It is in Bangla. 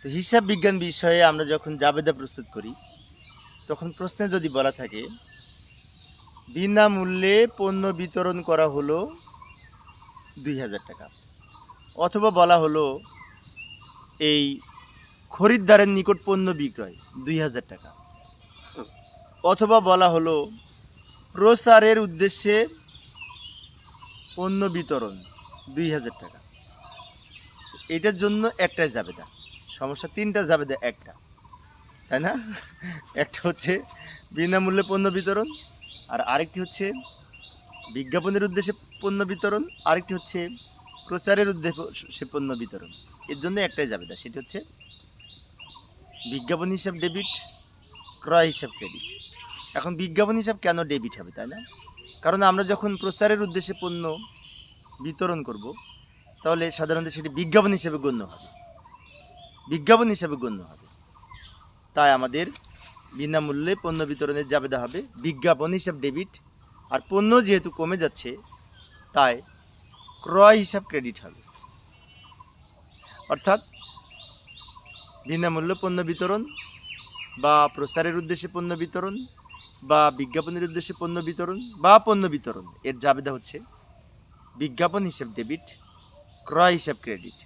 তো হিসাব বিজ্ঞান বিষয়ে আমরা যখন জাবেদা প্রস্তুত করি, তখন প্রশ্নে যদি বলা থাকে, বিনামূল্যে পণ্য বিতরণ করা হলো দুই হাজার টাকা, অথবা বলা হলো এই খরিদ্দারের নিকট পণ্য বিক্রয় দুই হাজার টাকা, অথবা বলা হলো প্রসারের উদ্দেশ্যে পণ্য বিতরণ দুই হাজার টাকা। এটার জন্য একটাই জাবেদা। সমস্যা তিনটা জাবেদা একটা। তাই না? একটা হচ্ছে বিনামূল্যে পণ্য বিতরণ, আর আরেকটি হচ্ছে বিজ্ঞাপনের উদ্দেশ্যে পণ্য বিতরণ, আরেকটি হচ্ছে প্রচারের উদ্দেশ্যে পণ্য বিতরণ। এর জন্য একটাই জাবেদা সেটি হচ্ছে বিজ্ঞাপন হিসাব ডেবিট, ক্রয় হিসাব ক্রেডিট। এখন বিজ্ঞাপন হিসাব কেন ডেবিট হবে, তাই না? কারণ আমরা যখন প্রচারের উদ্দেশ্যে পণ্য বিতরণ করব, তাহলে সাধারণত সেটি বিজ্ঞাপন হিসেবে গণ্য হবে। বিজ্ঞাপন হিসাবে গণ্য হবে। তাই আমাদের বিনামূল্যে পণ্য বিতরণের জাবেদা হবে। বিজ্ঞাপন হিসাব ডেবিট আর পণ্য যেহেতু কমে যাচ্ছে, তাই ক্রয় হিসাব ক্রেডিট হবে। অর্থাৎ বিনামূল্যে পণ্য বিতরণ বা প্রচারের উদ্দেশ্যে পণ্য বিতরণ বা বিজ্ঞাপনের উদ্দেশ্যে পণ্য বিতরণ বা পণ্য বিতরণ, এর জাবেদা হচ্ছে বিজ্ঞাপন হিসাব ডেবিট, ক্রয় হিসাব ক্রেডিট।